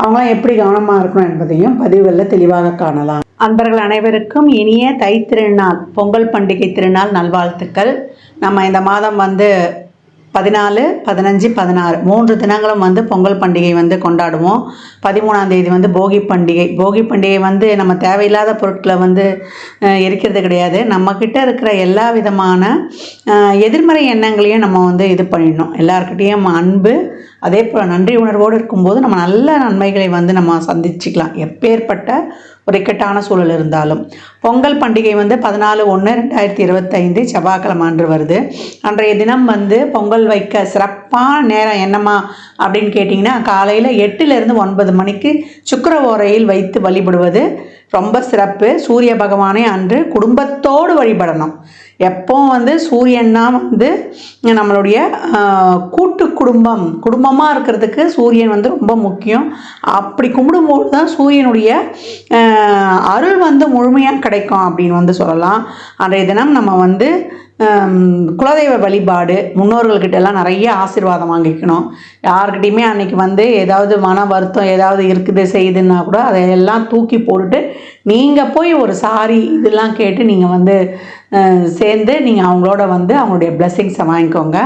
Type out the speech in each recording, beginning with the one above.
அவங்களாம் எப்படி கவனமாக இருக்கணும் என்பதையும் பதிவுகளில் தெளிவாக காணலாம். அன்பர்கள் அனைவருக்கும் இனிய தை திருநாள் பொங்கல் பண்டிகை திருநாள் நல்வாழ்த்துக்கள். நம்ம இந்த மாதம் வந்து பதினாலு பதினஞ்சு பதினாறு மூன்று தினங்களும் வந்து பொங்கல் பண்டிகை வந்து கொண்டாடுவோம். பதிமூணாம் தேதி வந்து போகி பண்டிகை. போகி பண்டிகை வந்து நம்ம தேவையில்லாத பொருட்களை வந்து எரிக்கிறது கிடையாது. நம்மக்கிட்ட இருக்கிற எல்லா விதமான எதிர்மறை எண்ணங்களையும் நம்ம வந்து இது பண்ணிடணும். எல்லாருக்கிட்டேயும் அன்பு அதே போல் நன்றி உணர்வோடு இருக்கும்போது நம்ம நல்ல நன்மைகளை வந்து நம்ம சந்திச்சுக்கலாம். எப்பேற்பட்ட ஒரு இக்கட்டான சூழல் இருந்தாலும். பொங்கல் பண்டிகை வந்து பதினாலு ஒன்று ரெண்டாயிரத்தி இருபத்தைந்து செவ்வாய்க்கிழமை அன்று வருது. அன்றைய தினம் வந்து பொங்கல் வைக்க சிறப்பான நேரம் என்னம்மா அப்படின்னு கேட்டிங்கன்னா காலையில் எட்டுலேருந்து ஒன்பது மணிக்கு சுக்கர ஓரையில் வைத்து வழிபடுவது ரொம்ப சிறப்பு. சூரிய பகவானை அன்று குடும்பத்தோடு வழிபடணும். எப்பவும் வந்து சூரியன்னா வந்து நம்மளுடைய கூட்டு குடும்பம் குடும்பமாக இருக்கிறதுக்கு சூரியன் வந்து ரொம்ப முக்கியம். அப்படி கும்பிடும்போது தான் சூரியனுடைய அருள் வந்து முழுமையாக கிடைக்கும் அப்படின்னு வந்து சொல்லலாம். அன்றைய தினம் நம்ம வந்து குலதெய்வ வழிபாடு முன்னோர்கள்கிட்ட எல்லாம் நிறைய ஆசீர்வாதம் வாங்கிக்கணும். யாருக்கிட்டையுமே அன்றைக்கி வந்து ஏதாவது மன வருத்தம் ஏதாவது இருக்குது செய்யுதுன்னா கூட அதையெல்லாம் தூக்கி போட்டுட்டு நீங்கள் போய் ஒரு சாரி இதெல்லாம் கேட்டு நீங்கள் வந்து சேர்ந்து நீங்கள் அவங்களோட வந்து அவங்களுடைய பிளெஸ்ஸிங்ஸை வாங்கிக்கோங்க.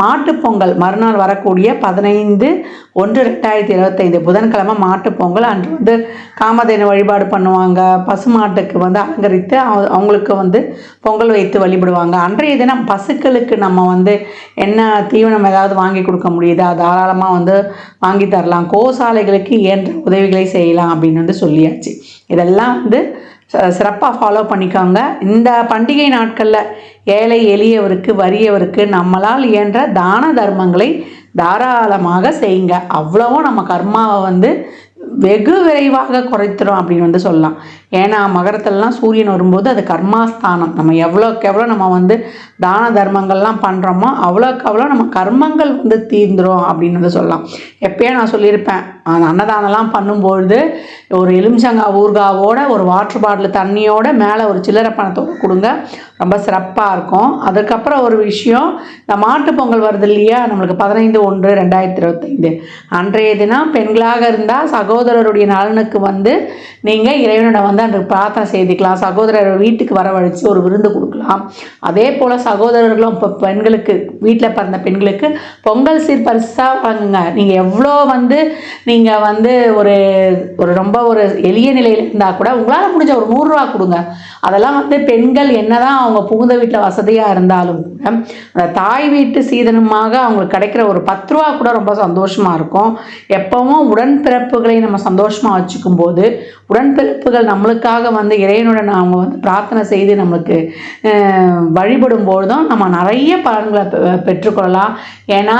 மாட்டுப் பொங்கல் மறுநாள் வரக்கூடிய பதினைந்து ஒன்று ரெண்டாயிரத்தி இருபத்தைந்து புதன்கிழமை மாட்டுப்பொங்கல் அன்று வந்து காமதேன வழிபாடு பண்ணுவாங்க. பசுமாட்டுக்கு வந்து அலங்கரித்து அவங்களுக்கு வந்து பொங்கல் வைத்து வழிபடுவாங்க. அன்றைய தினம் பசுக்களுக்கு நம்ம வந்து என்ன தீவனம் ஏதாவது வாங்கி கொடுக்க முடியுதா? தாராளமாக வந்து வாங்கி தரலாம். கோசாலைகளுக்கு இயன்ற உதவிகளை செய்யலாம் அப்படின்னு வந்து சொல்லியாச்சு. இதெல்லாம் வந்து சிறப்பாக ஃபாலோ பண்ணிக்கோங்க. இந்த பண்டிகை நாட்களில் ஏழை எளியவருக்கு வறியவருக்கு நம்மளால் இயன்ற தான தர்மங்களை தாராளமாக செய்யுங்க. அவ்வளவும் நம்ம கர்மாவை வந்து வெகு விரைவாக குறைத்துடும் அப்படின்னு வந்து சொல்லலாம். ஏன்னா மகரத்துலலாம் சூரியன் வரும்போது அது கர்மாஸ்தானம். நம்ம எவ்வளோக்கு எவ்வளோ நம்ம வந்து தான தர்மங்கள்லாம் பண்ணுறோமோ அவ்வளோக்கு அவ்வளோ நம்ம கர்மங்கள் வந்து தீர்ந்துடும் அப்படின்னு வந்து சொல்லலாம். எப்பயே நான் சொல்லியிருப்பேன் அந்த அன்னதானம்லாம் பண்ணும்பொழுது ஒரு எலுமிச்சங்காய் ஊர்காவோட ஒரு வாட்டர் பாட்டில் தண்ணியோட மேலே ஒரு சில்லறை பணத்தோடு கொடுங்க. ரொம்ப சிறப்பாக இருக்கும். அதுக்கப்புறம் ஒரு விஷயம் இந்த மாட்டுப் பொங்கல் வருது இல்லையா? நம்மளுக்கு பதினைந்து ஒன்று ரெண்டாயிரத்தி இருபத்தைந்து. அன்றைய தினம் பெண்களாக இருந்தால் சகோதரருடைய நலனுக்கு வந்து நீங்கள் இறைவனோட வந்து அன்றைக்கு பிரார்த்தனை செய்துக்கலாம். சகோதரர் வீட்டுக்கு வரவழைச்சு ஒரு விருந்து கொடுக்கலாம். அதே போல் சகோதரர்களும் இப்போ பெண்களுக்கு வீட்டில் பிறந்த பெண்களுக்கு பொங்கல் சீர் பரிசாக வாங்குங்க நீங்கள் எவ்வளோ வந்து நீங்கள் நீங்கள் வந்து ஒரு ஒரு ரொம்ப ஒரு எளிய நிலையில் இருந்தால் கூட உங்களால் முடிஞ்ச ஒரு நூறுரூவா கொடுங்க. அதெல்லாம் வந்து பெண்கள் என்னதான் அவங்க புகுந்த வீட்டில் வசதியாக இருந்தாலும் கூட அந்த தாய் வீட்டு சீதனமாக அவங்களுக்கு கிடைக்கிற ஒரு பத்து ரூபா கூட ரொம்ப சந்தோஷமாக இருக்கும். எப்பவும் உடன்பிறப்புகளை நம்ம சந்தோஷமாக வச்சுக்கும் போது உடன்பிறப்புகள் நம்மளுக்காக வந்து இறைவனுடன் அவங்க வந்து பிரார்த்தனை செய்து நம்மளுக்கு அஹ், வழிபடும் பொழுதும் நம்ம நிறைய பலன்களை பெ- பெற்றுக்கொள்ளலாம். ஏன்னா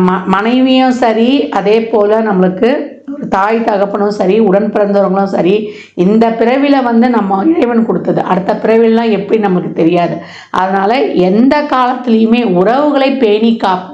ம மனைவியும் சரி அதே போல் நம்ம நம்மளுக்கு ஒரு தாய் தகப்பனும் சரி உடன் பிறந்தவங்களும் சரி இந்த பிறவியில் வந்து நம்ம இறைவன் கொடுத்தது. அடுத்த பிறவிலாம் எப்படி நமக்கு தெரியாது. அதனால் எந்த காலத்துலேயுமே உறவுகளை பேணி காப்பது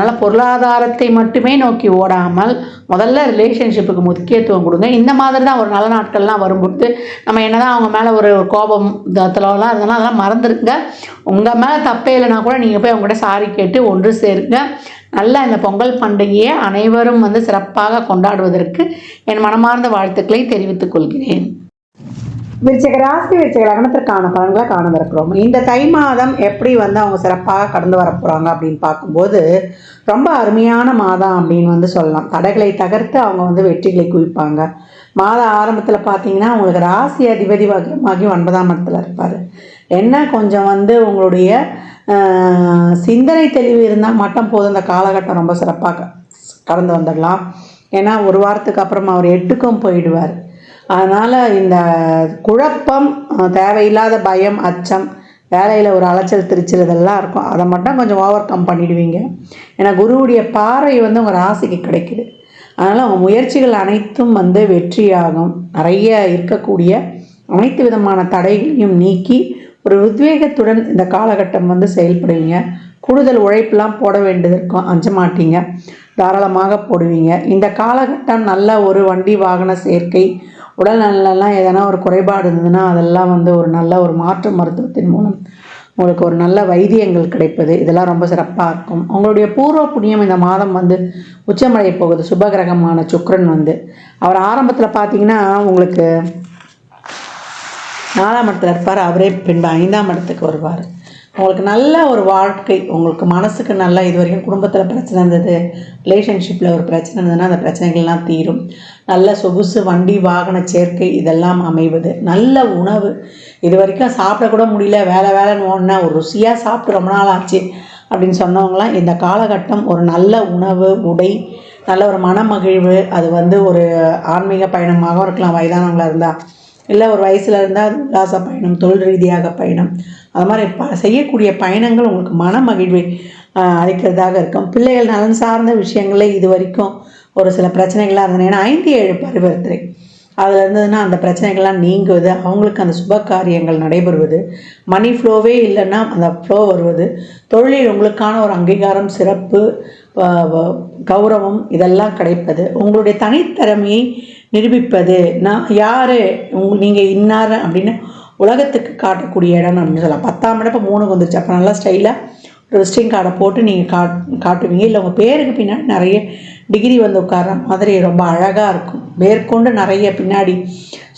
அதனால் பொருளாதாரத்தை மட்டுமே நோக்கி ஓடாமல் முதல்ல ரிலேஷன்ஷிப்புக்கு முக்கியத்துவம் கொடுங்க. இந்த மாதிரி தான் ஒரு நல்ல நாட்கள்லாம் வரும்பொழுது நம்ம என்ன தான் அவங்க மேலே ஒரு கோபம் தத்தலாம் இருந்தாலும் அதெல்லாம் மறந்துருங்க. உங்கள் மேலே தப்பே இல்லைனா கூட நீங்கள் போய் அவங்ககிட்ட சாரி கேட்டு ஒன்று சேருங்க. நல்ல இந்த பொங்கல் பண்டிகையை அனைவரும் வந்து சிறப்பாக கொண்டாடுவதற்கு என் மனமார்ந்த வாழ்த்துக்களை தெரிவித்துக் கொள்கிறேன். விருச்சக ராசி விருச்சக லக்னத்திற்கான பலன்களை காணவிருக்கிறோம். இந்த தை மாதம் எப்படி வந்து அவங்க சிறப்பாக கடந்து வர போகிறாங்க அப்படின்னு பார்க்கும்போது ரொம்ப அருமையான மாதம் அப்படின்னு வந்து சொல்லலாம். தடைகளை தகர்த்து அவங்க வந்து வெற்றிகளை குவிப்பாங்க. மாத ஆரம்பத்தில் பார்த்தீங்கன்னா அவங்களுக்கு ராசி அதிபதி வகமாகி ஒன்பதாம் இடத்துல இருப்பார். என்ன கொஞ்சம் வந்து உங்களுடைய சிந்தனை தெளிவு இருந்தால் மட்டும் போதும். இந்த காலகட்டம் ரொம்ப சிறப்பாக கடந்து வந்துடலாம். ஏன்னா ஒரு வாரத்துக்கு அப்புறமா அவர் எட்டுக்கும் போயிடுவார். அதனால் இந்த குழப்பம் தேவையில்லாத பயம் அச்சம் வேலையில் ஒரு அலைச்சல் திருச்சல் இதெல்லாம் இருக்கும். அதை மட்டும் கொஞ்சம் ஓவர் கம் பண்ணிடுவீங்க. ஏன்னா குருவுடைய பார்வை வந்து உங்கள் ராசிக்கு கிடைக்குது. அதனால் உங்கள் முயற்சிகள் அனைத்தும் வந்து வெற்றியாகும். நிறைய இருக்கக்கூடிய அனைத்து விதமான தடைகளையும் நீக்கி ஒரு உத்வேகத்துடன் இந்த காலகட்டம் வந்து செயல்படுவீங்க. கூடுதல் உழைப்பெலாம் போட வேண்டியது இருக்கும். அஞ்ச மாட்டீங்க. தாராளமாக போடுவீங்க. இந்த காலகட்டம் நல்ல ஒரு வண்டி வாகன சேர்க்கை உடல்நலெல்லாம் எதனா ஒரு குறைபாடு இருந்ததுன்னா அதெல்லாம் வந்து ஒரு நல்ல ஒரு மாற்று மருத்துவத்தின் மூலம் உங்களுக்கு ஒரு நல்ல வைத்தியங்கள் கிடைப்பது. இதெல்லாம் ரொம்ப சிறப்பாக இருக்கும். அவங்களுடைய பூர்வ புண்ணியம் இந்த மாதம் வந்து உச்சமடைய போகுது. சுபகிரகமான சுக்ரன் வந்து. அவர் ஆரம்பத்தில் பார்த்தீங்கன்னா உங்களுக்கு நாலாம் இடத்துல இருப்பார். அவரே பின்பு ஐந்தாம் இடத்துக்கு வருவார். உங்களுக்கு நல்ல ஒரு வாழ்க்கை உங்களுக்கு மனசுக்கு நல்லா இது வரைக்கும் குடும்பத்தில் பிரச்சனை இருந்தது ரிலேஷன்ஷிப்பில் ஒரு பிரச்சனை இருந்ததுன்னா அந்த பிரச்சனைகள்லாம் தீரும். நல்ல சொகுசு வண்டி வாகன சேர்க்கை இதெல்லாம் அமைவது. நல்ல உணவு. இது வரைக்கும் சாப்பிடக்கூட முடியல வேலை வேலைன்னு ஓடினா ஒரு ருசியாக சாப்பிட்டு ரொம்ப நாள் ஆச்சு அப்படின்னு சொன்னவங்களாம் இந்த காலகட்டம் ஒரு நல்ல உணவு உடை நல்ல ஒரு மனமகிழ்வு அது வந்து ஒரு ஆன்மீக பயணமாகவும் இருக்கலாம் வயதானவங்களாக இருந்தால் இல்லை ஒரு வயசில் இருந்தால் உல்லாச பயணம் தொழில் ரீதியாக பயணம் அது மாதிரி ப செய்யக்கூடிய பயணங்கள் உங்களுக்கு மன மகிழ்வை அளிக்கிறதாக இருக்கும். பிள்ளைகள் நலன் சார்ந்த விஷயங்களே இது வரைக்கும் ஒரு சில பிரச்சனைகளாக இருந்தன. ஏன்னா ஐந்து ஏழு பரிவர்த்தனை அதில் இருந்ததுன்னா அந்த பிரச்சனைகள்லாம் நீங்குவது அவங்களுக்கு அந்த சுப காரியங்கள் நடைபெறுவது மணி ஃப்ளோவே இல்லைன்னா அந்த ஃப்ளோ வருவது தொழிலில் உங்களுக்கான ஒரு அங்கீகாரம் சிறப்பு கௌரவம் இதெல்லாம் கிடைப்பது உங்களுடைய தனித்திறமையை நிரூபிப்பது. நான் யார் உங் நீங்கள் இன்னார் அப்படின்னு உலகத்துக்கு காட்டக்கூடிய இடம் அப்படின்னு சொல்லலாம். பத்தாம் இடம் இப்போ மூணுக்கு வந்துருச்சு. அப்போ நல்லா ஸ்டைலாக ஒரு விசிட்டிங் கார்டை போட்டு நீங்கள் காட் காட்டுவீங்க. இல்லை உங்கள் பேருக்கு பின்னாடி நிறைய டிகிரி வந்து உட்கார்ற மாதிரி ரொம்ப அழகாக இருக்கும். மேற்கொண்டு நிறைய பின்னாடி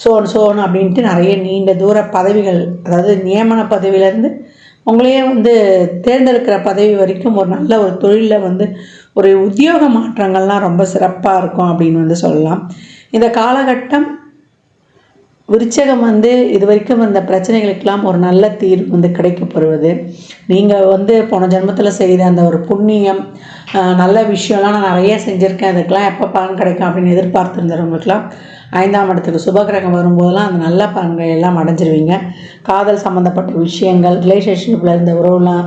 சோன் சோன் அப்படின்ட்டு நிறைய நீண்ட தூர பதவிகள் அதாவது நியமன பதவியிலேருந்து உங்களையே வந்து தேர்ந்தெடுக்கிற பதவி வரைக்கும் ஒரு நல்ல ஒரு தொழிலில் வந்து ஒரு உத்தியோக மாற்றங்கள்லாம் ரொம்ப சிறப்பாக இருக்கும் அப்படின்னு வந்து சொல்லலாம். இந்த காலகட்டம் விருச்சகம் வந்து இது வரைக்கும் வந்த பிரச்சனைகளுக்கெல்லாம் ஒரு நல்ல தீர்வு வந்து கிடைக்கப்படுவது நீங்கள் வந்து போன ஜென்மத்தில் செய்த அந்த ஒரு புண்ணியம் நல்ல விஷயம்லாம் நான் நிறைய செஞ்சுருக்கேன். அதுக்கெல்லாம் எப்போ பலன் கிடைக்கும் அப்படின்னு எதிர்பார்த்துருந்தவங்களுக்குலாம் ஐந்தாம் இடத்துக்கு சுபகிரகம் வரும்போதெல்லாம் அந்த நல்ல பலன்கள் எல்லாம் அடைஞ்சிருவீங்க. காதல் சம்மந்தப்பட்ட விஷயங்கள் ரிலேஷன்ஷிப்பில் இருந்த உறவுலாம்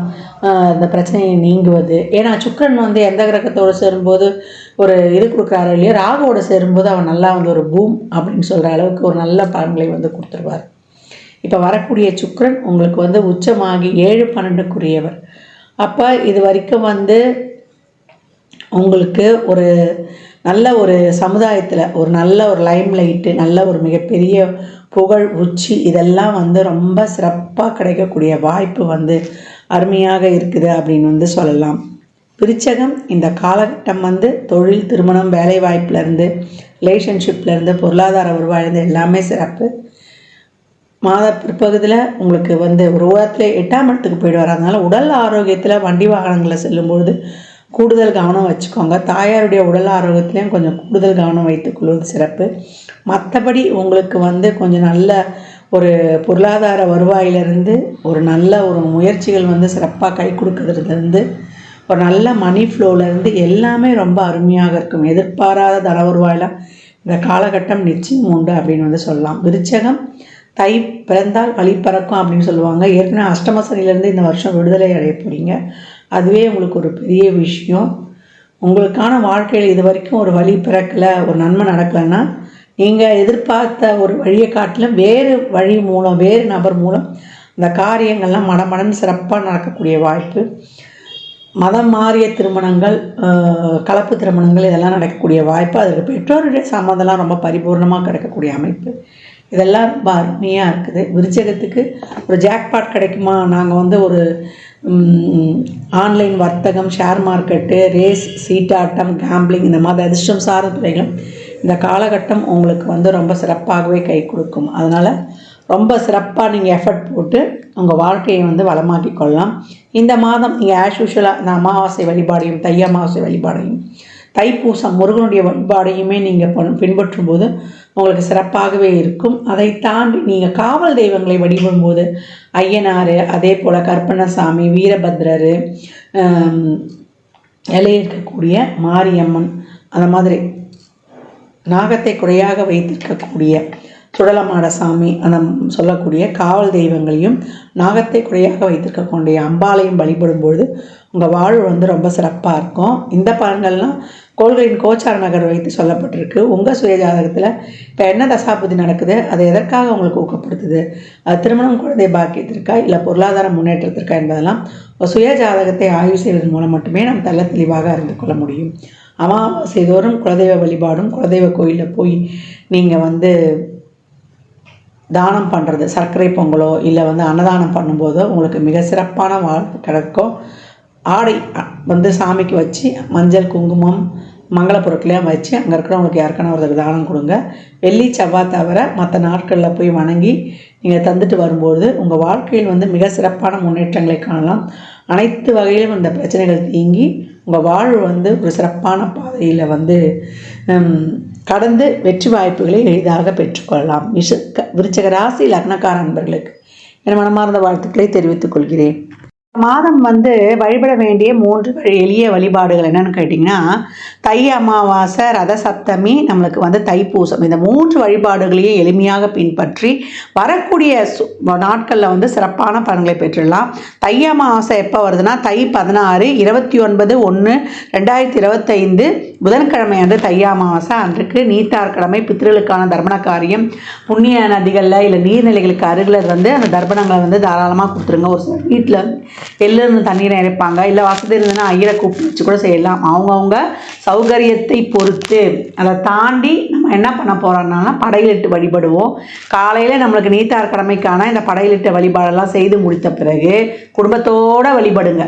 இந்த பிரச்சனையை நீங்குவது. ஏன்னா சுக்கிரன் வந்து எந்த கிரகத்தோடு சேரும்போது ஒரு இது கொடுக்குறாரு இல்லையா ராகுவோடு சேரும்போது அவன் நல்லா வந்து ஒரு பூம் அப்படின்னு சொல்கிற அளவுக்கு ஒரு நல்ல பலன்களை வந்து கொடுத்துருவார். இப்போ வரக்கூடிய சுக்கரன் உங்களுக்கு வந்து உச்சமாகி ஏழு பன்னெண்டுக்குரியவர். அப்போ இது வரைக்கும் வந்து உங்களுக்கு ஒரு நல்ல ஒரு சமுதாயத்தில் ஒரு நல்ல ஒரு லைம் லைட்டு நல்ல ஒரு மிகப்பெரிய புகழ் உச்சி இதெல்லாம் வந்து ரொம்ப சிறப்பாக கிடைக்கக்கூடிய வாய்ப்பு வந்து அருமையாக இருக்குது அப்படின்னு வந்து சொல்லலாம். விருச்சகம் இந்த காலகட்டம் வந்து தொழில் திருமணம் வேலை வாய்ப்புலேருந்து ரிலேஷன்ஷிப்லேருந்து பொருளாதார வருவாயிலேருந்து எல்லாமே சிறப்பு. மாத பிற்பகுதியில் உங்களுக்கு வந்து ஒரு வாரத்தில் எட்டாம் இடத்துக்கு போயிடுவார். அதனால் உடல் ஆரோக்கியத்தில் வண்டி வாகனங்களில் செல்லும்பொழுது கூடுதல் கவனம் வச்சுக்கோங்க. தாயாருடைய உடல் ஆரோக்கியத்திலையும் கொஞ்சம் கூடுதல் கவனம் வைத்துக்கொள்வது சிறப்பு. மற்றபடி உங்களுக்கு வந்து கொஞ்சம் நல்ல ஒரு பொருளாதார வருவாயிலிருந்து ஒரு நல்ல ஒரு முயற்சிகள் வந்து சிறப்பாக கை கொடுக்கறதுலேருந்து ஒரு நல்ல மணி ஃப்ளோவிலேருந்து எல்லாமே ரொம்ப அருமையாக இருக்கும். எதிர்பாராத தன வருவாயெல்லாம் இந்த காலகட்டம் நிச்சயம் உண்டு அப்படின்னு வந்து சொல்லலாம். விருச்சகம் தை பிறந்தால் வழி பறக்கும் அப்படின்னு சொல்லுவாங்க. ஏற்கனவே அஷ்டம சனியிலேருந்து இந்த வருஷம் விடுதலை அடைய போகிறீங்க அதுவே உங்களுக்கு ஒரு பெரிய விஷயம். உங்களுக்கான வாழ்க்கையில் இது வரைக்கும் ஒரு வழி பிறக்கலை ஒரு நன்மை நடக்கலைன்னா நீங்கள் எதிர்பார்த்த ஒரு வழியை காட்டிலும் வேறு வழி மூலம் வேறு நபர் மூலம் இந்த காரியங்கள்லாம் மடமடன் சிறப்பாக நடக்கக்கூடிய வாய்ப்பு. மதம் மாறிய திருமணங்கள் கலப்பு திருமணங்கள் இதெல்லாம் நடக்கக்கூடிய வாய்ப்பு. அதற்கு பெற்றோருடைய சம்மந்தம்லாம் ரொம்ப பரிபூர்ணமாக கிடைக்கக்கூடிய அமைப்பு. இதெல்லாம் ரொம்ப அருமையாக இருக்குது. விருச்சகத்துக்கு ஒரு ஜாக்பாட் கிடைக்குமா? நாங்கள் வந்து ஒரு ஆன்லைன் வர்த்தகம் ஷேர் மார்க்கெட்டு ரேஸ் சீட்டாட்டம் கேம்பிளிங் இந்த மாதிரி அதிர்ஷ்டம் சார்ந்த துறைகளும் இந்த காலகட்டம் உங்களுக்கு வந்து ரொம்ப சிறப்பாகவே கை கொடுக்கும். அதனால் ரொம்ப சிறப்பாக நீங்கள் எஃபர்ட் போட்டு உங்கள் வாழ்க்கையை வந்து வளமாக்கி கொள்ளலாம். இந்த மாதம் நீங்கள் ஆஸ் யூஷுவலாக இந்த அமாவாசை வழிபாடையும் தை அமாவாசை வழிபாடையும் தைப்பூசம் முருகனுடைய வழிபாடையுமே நீங்கள் பின்பற்றும் போது உங்களுக்கு சிறப்பாகவே இருக்கும். அதை தாண்டி நீங்கள் காவல் தெய்வங்களை வழிபடும் போது ஐயனார் அதே போல் கற்பனசாமி வீரபத்ரர் இலையில் இருக்கக்கூடிய மாரியம்மன் அந்த மாதிரி நாகத்தை குறையாக வைத்திருக்கக்கூடிய சுடலமாட சாமி அந்த சொல்லக்கூடிய காவல் தெய்வங்களையும் நாகத்தை குறையாக வைத்திருக்கக்கூடிய அம்பாளையும் வழிபடும் பொழுது உங்கள் வாழ்வு வந்து ரொம்ப சிறப்பாக இருக்கும். இந்த பலன்கள்லாம் கோள்களின் கோச்சார நகர் வைத்து சொல்லப்பட்டிருக்கு. உங்கள் சுயஜாதகத்தில் இப்போ என்ன தசாபதி நடக்குது? அது எதற்காக உங்களுக்கு ஊக்கப்படுத்துது? அது திருமணம் குழந்தை பாக்கியத்திற்கா இல்லை பொருளாதார முன்னேற்றத்திற்கா என்பதெல்லாம் சுய ஜாதகத்தை ஆய்வு செய்வதன் மூலம் மட்டுமே நாம் தள்ள தெளிவாக அறிந்து கொள்ள முடியும். அமாவாசை தோறும் குலதெய்வ வழிபாடும் குலதெய்வ கோயிலில் போய் நீங்கள் வந்து தானம் பண்ணுறது சர்க்கரை பொங்கலோ இல்லை வந்து அன்னதானம் பண்ணும்போதோ உங்களுக்கு மிக சிறப்பான வாழ்வு கிடைக்கும். ஆடை வந்து சாமிக்கு வச்சு மஞ்சள் குங்குமம் மங்கள பொருட்களையும் வச்சு அங்கே இருக்கிறவங்களுக்கு யாருக்கான ஒருத்தருக்கு தானம் கொடுங்க. வெள்ளி செவ்வாய் தவிர மற்ற நாட்களில் போய் வணங்கி நீங்கள் தந்துட்டு வரும்போது உங்கள் வாழ்க்கையில் வந்து மிக சிறப்பான முன்னேற்றங்களை காணலாம். அனைத்து வகையிலும் இந்த பிரச்சனைகள் தீங்கி உங்கள் வாழ்வு வந்து ஒரு சிறப்பான பாதையில் வந்து கடந்து வெற்றி வாய்ப்புகளை எளிதாக பெற்றுக்கொள்ளலாம். விஷ விருச்சக ராசி லக்னக்கார நண்பர்களுக்கு என் மனமார்ந்த வாழ்த்துக்களை தெரிவித்துக் கொள்கிறேன். மாதம் வந்து வழிபட வேண்டிய மூன்று வழி எளிய வழிபாடுகள் என்னன்னு கேட்டிங்கன்னா தை அமாவாசை ரத சப்தமி நம்மளுக்கு வந்து தைப்பூசம். இந்த மூன்று வழிபாடுகளையும் எளிமையாக பின்பற்றி வரக்கூடிய சு- நாட்களில் வந்து சிறப்பான பலன்களை பெற்றுடலாம். தை அமாவாசை எப்போ வருதுன்னா தை பதினாறு இருபத்தி ஒன்பது ஒன்று ரெண்டாயிரத்தி இருபத்தைந்து புதன்கிழமை அன்று தை அமாவாசை. அன்றைக்கு நீத்தார் கடமை பித்திருளுக்கான தர்ப்பண காரியம் புண்ணிய நதிகளில் இல்லை நீர்நிலைகளுக்கு அருகில் வந்து அந்த தர்ப்பணங்களை வந்து தாராளமாக கொடுத்துருங்க. ஒரு சில வீட்டில் எல்லிருந்து தண்ணீரை இறைப்பாங்க இல்லை வசதி இருந்ததுன்னா ஐயரை கூப்பிட்டு வச்சு கூட செய்யலாம். அவங்கவுங்க சௌகரியத்தை பொறுத்து அதை தாண்டி நம்ம என்ன பண்ண போகிறோம்னா படையிலிட்டு வழிபடுவோம். காலையில் நம்மளுக்கு நீத்தார் கடமைக்கான இந்த படையிலிட்ட வழிபாடெல்லாம் செய்து முடித்த பிறகு குடும்பத்தோடு வழிபடுங்க.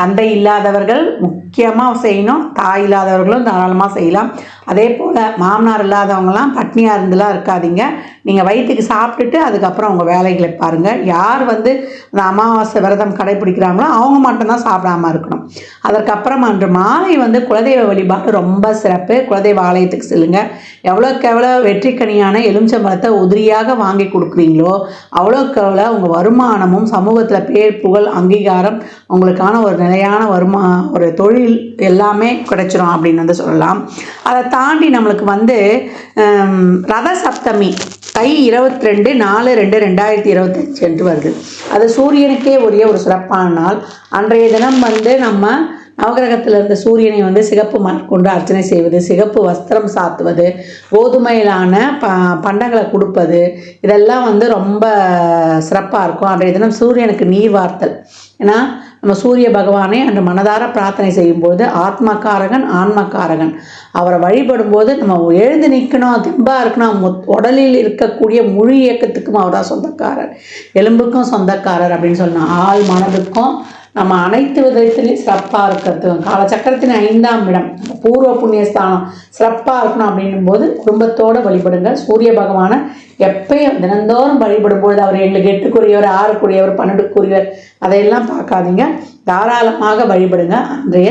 தந்தை இல்லாதவர்கள் முக்கியமாக செய்யணும் தாய் இல்லாதவர்களும் தாராளமாக செய்யலாம். அதே போல் மாமனார் இல்லாதவங்களாம் பட்னியாக இருந்துலாம் இருக்காதீங்க. நீங்கள் வயிற்றுக்கு சாப்பிட்டுட்டு அதுக்கப்புறம் உங்கள் வேலைகளை பாருங்கள் யார் வந்து இந்த அமாவாசை விரதம் கடைப்பிடிக்கிறாங்களோ அவங்க மட்டும்தான் சாப்பிடாம இருக்கணும். அதற்கப்புறம் அன்று மாலை வந்து குலதெய்வ வழிபாடு ரொம்ப சிறப்பு. குலதெய்வ ஆலயத்துக்கு செல்லுங்க. எவ்வளோக்கு எவ்வளோ வெற்றிக்கனியான எலுமிச்சம்பழத்தை உதிரியாக வாங்கி கொடுக்குறீங்களோ அவ்வளோக்கு எவ்வளோ உங்கள் வருமானமும் சமூகத்தில் பேர் புகழ் அங்கீகாரம் உங்களுக்கான ஒரு நிலையான வருமா ஒரு தொழில் எல்லாமே கிடைச்சிரும் அப்படின்னு வந்து சொல்லலாம். அதை தாண்டி நம்மளுக்கு வந்து ரத சப்தமி தை இருபத்தி ரெண்டு நாலு ரெண்டு ரெண்டாயிரத்தி இருபத்தஞ்சு என்று வருது. அது சூரியனுக்கே உரிய ஒரு சிறப்பான நாள். அன்றைய தினம் வந்து நம்ம நவகிரகத்தில் இருந்த சூரியனை வந்து சிகப்பு மலர் கொண்டு அர்ச்சனை செய்வது சிகப்பு வஸ்திரம் சாத்துவது கோதுமையிலான ப பண்டங்களை கொடுப்பது இதெல்லாம் வந்து ரொம்ப சிறப்பாக இருக்கும். அன்றைய தினம் சூரியனுக்கு நீர் வார்த்தல். ஏன்னா நம்ம சூரிய பகவானை அன்று மனதார பிரார்த்தனை செய்யும்போது ஆத்மக்காரகன் ஆன்மக்காரகன். அவரை வழிபடும்போது நம்ம எழுந்து நிற்கணும் தெம்பாக இருக்கணும் உடலில் இருக்கக்கூடிய முழு இயக்கத்துக்கும் அவர் தான் சொந்தக்காரர். எலும்புக்கும் சொந்தக்காரர் அப்படின்னு சொல்லணும் ஆள் மனதுக்கும் நம்ம அனைத்து விதத்திலையும் சிறப்பாக இருக்கிறதுக்கும் காலச்சக்கரத்தின் ஐந்தாம் இடம் பூர்வ புண்ணியஸ்தானம். சிறப்பாக இருக்கணும் அப்படின்னும் போது குடும்பத்தோடு வழிபடுங்க சூரிய பகவானை எப்பயும் தினந்தோறும் வழிபடும்பொழுது அவர் எங்களுக்கு எட்டுக்குரியவர் ஆறுக்குரியவர் பன்னெண்டுக்குரியவர் அதையெல்லாம் பார்க்காதீங்க. தாராளமாக வழிபடுங்க. அன்றைய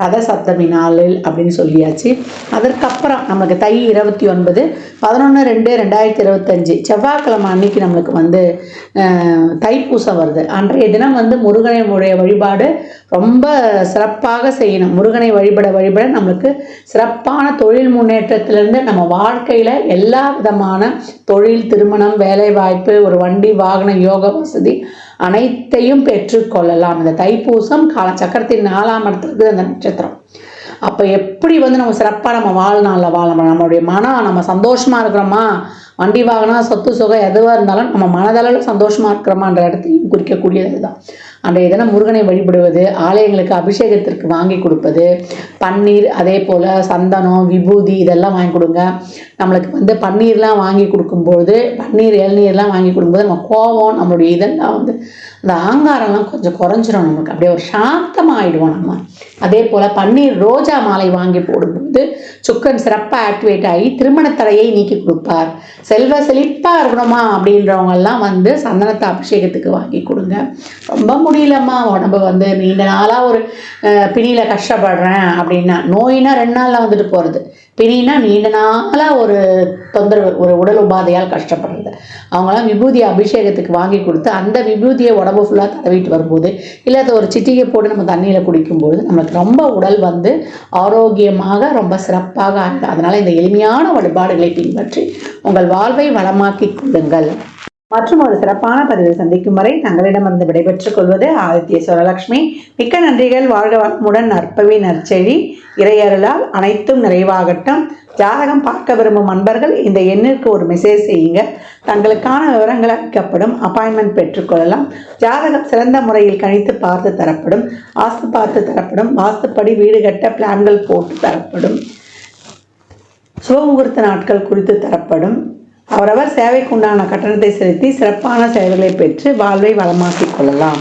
ரத சப்தமி நாளில் அப்படின்னு சொல்லியாச்சு. அதற்கப்புறம் நமக்கு தை இருபத்தி ஒன்பது பதினொன்று ரெண்டு ரெண்டாயிரத்தி இருபத்தஞ்சி செவ்வாய்க்கிழமை அன்னைக்கு நம்மளுக்கு வந்து தைப்பூசம் வருது. அன்றைய தினம் வந்து முருகனுடைய வழிபாடு ரொம்ப சிறப்பாக செய்யணும். முருகனை வழிபட வழிபட நம்மளுக்கு சிறப்பான தொழில் முன்னேற்றத்திலிருந்து நம்ம வாழ்க்கையில் எல்லா விதமான தொழில் திருமணம் வேலைவாய்ப்பு ஒரு வண்டி வாகன யோக வசதி அனைத்தையும் பெற்றுக்கொள்ளலாம் இந்த தைப்பூசம் கால சக்கரத்தின் நாலாம் இடத்துக்கு அந்த நட்சத்திரம். அப்போ எப்படி வந்து நம்ம சிறப்பாக நம்ம வாழ்நாளில் வாழணும் நம்மளுடைய மனம் நம்ம சந்தோஷமாக இருக்கிறோமா? வண்டி வாகனம் சொத்து சுகம் எதுவாக இருந்தாலும் நம்ம மனதளவில் சந்தோஷமாக இருக்கிறோமான்ற இடத்தையும் குறிக்கக்கூடியது தான் அன்றைய தினம் முருகனை வழிபடுவது ஆலயங்களுக்கு அபிஷேகத்திற்கு வாங்கி கொடுப்பது பன்னீர் அதே போல் சந்தனம் விபூதி இதெல்லாம் வாங்கி கொடுங்க. நம்மளுக்கு வந்து பன்னீர்லாம் வாங்கி கொடுக்கும்போது பன்னீர் இளநீர்லாம் வாங்கி கொடுக்கும்போது நம்ம கோபம் நம்மளுடைய இதெல்லாம் வந்து அந்த ஆங்காரம்லாம் கொஞ்சம் குறைஞ்சிரும் நமக்கு. அப்படியே ஒரு சாந்தமாகிடுவோம் நம்ம. அதே போல் பன்னீர் ரோஜா மாலை வாங்கி போடும்போது சுக்கன் சிறப்பாக ஆக்டிவேட் ஆகி திருமண தடையை நீக்கி கொடுப்பார். செல்வ செழிப்பாக இருக்கணுமா அப்படின்றவங்கெல்லாம் வந்து சந்தனத்தை அபிஷேகத்துக்கு வாங்கி கொடுங்க. ரொம்ப முடியலம்மா உடம்பு வந்து நீண்ட நாளாக ஒரு பிணியில் கஷ்டப்படுறேன் அப்படின்னா நோயினா ரெண்டு நாளில் வந்துட்டு போகிறது பிணினா நீண்ட நாளாக ஒரு தொந்தரவு ஒரு உடல் உபாதையால் கஷ்டப்படுறது. அவங்களாம் விபூதி அபிஷேகத்துக்கு வாங்கி கொடுத்து அந்த விபூதியை உடம்பு ஃபுல்லாக தடவிட்டு வரும்போது இல்லை அதை ஒரு சிட்டிகை போட்டு நம்ம தண்ணியில் குடிக்கும்போது நம்மளுக்கு ரொம்ப உடல் வந்து ஆரோக்கியமாக ரொம்ப சிறப்பாக ஆகுது அதனால் இந்த எளிமையான வழிபாடுகளை பின்பற்றி உங்கள் வாழ்வை வளமாக்கிக் கொள்ளுங்கள். மற்றும் ஒரு சிறப்பான பதிவை சந்திக்கும் வரை தங்களிடமிருந்து விடைபெற்றுக் கொள்வது ஆதித்ய சுரலட்சுமி மிக்க நன்றிகள். வாழ்க வளமுடன் நற்பவி நற்செழி. இறையருளால் அனைத்தும் நிறைவாகட்டும். ஜாதகம் பார்க்க விரும்பும் அன்பர்கள் இந்த எண்ணிற்கு ஒரு மெசேஜ் செய்யுங்க. தங்களுக்கான விவரங்கள் அளிக்கப்படும் அப்பாயின்மெண்ட் பெற்றுக்கொள்ளலாம் ஜாதகம் சிறந்த முறையில் கணித்து பார்த்து தரப்படும். வாஸ்து பார்த்து தரப்படும். வாஸ்துப்படி வீடு கட்ட பிளான்கள் போட்டு தரப்படும். சுபமுகூர்த்த நாட்கள் குறித்து தரப்படும். அவரவர் சேவைக்குண்டான கட்டணத்தை செலுத்தி சிறப்பான செயல்களை பெற்று வாழ்வை வளமாக்கிக் கொள்ளலாம்.